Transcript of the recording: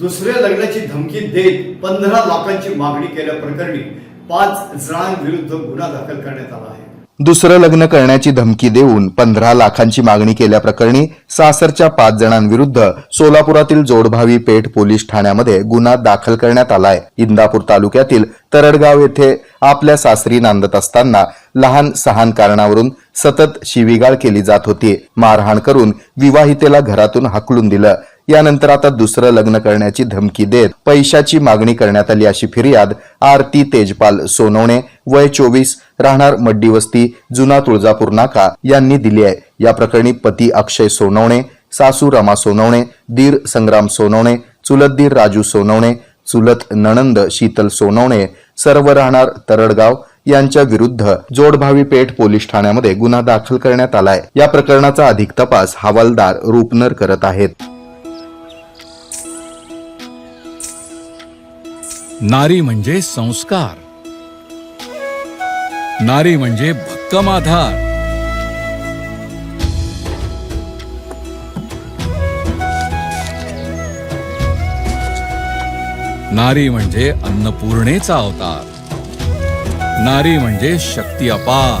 दुसऱ्या लग्नाची धमकी देत पंधरा लाखांची मागणी केल्याप्रकरणी पाच जणांविरुद्ध गुन्हा दाखल करण्यात आला आहे. दुसरं लग्न करण्याची धमकी देऊन पंधरा लाखांची मागणी केल्याप्रकरणी सासरच्या पाच जणांविरुद्ध सोलापुरातील जोडभावी पेठ पोलीस ठाण्यामध्ये गुन्हा दाखल करण्यात आलाय. इंदापूर तालुक्यातील तरडगाव येथे आपल्या सासरी नांदत असताना लहान सहान कारणावरून सतत शिवीगाळ केली जात होती. मारहाण करून विवाहितेला घरातून हाकलून दिलं. यानंतर आता दुसरं लग्न करण्याची धमकी देत पैशाची मागणी करण्यात आली अशी फिर्याद आरती तेजपाल सोनवणे वय चोवीस राहणार मड्डी वस्ती जुना तुळजापूर नाका यांनी दिली आहे. या प्रकरणी पती अक्षय सोनवणे सासू रमा सोनवणे दीर संग्राम सोनवणे चुलत दीर राजू सोनवणे चुलत नणंद शीतल सोनवणे सर्व राहणार तरडगाव यांच्या विरुद्ध जोडभावी पेठ पोलीस ठाण्यामध्ये गुन्हा दाखल करण्यात आलाय. या प्रकरणाचा अधिक तपास हवालदार रूपनर करत आहेत. नारी म्हणजे संस्कार. नारी म्हणजे भक्कम आधार नारी म्हणजे अन्नपूर्णेचा अवतार. नारी म्हणजे शक्ती अपार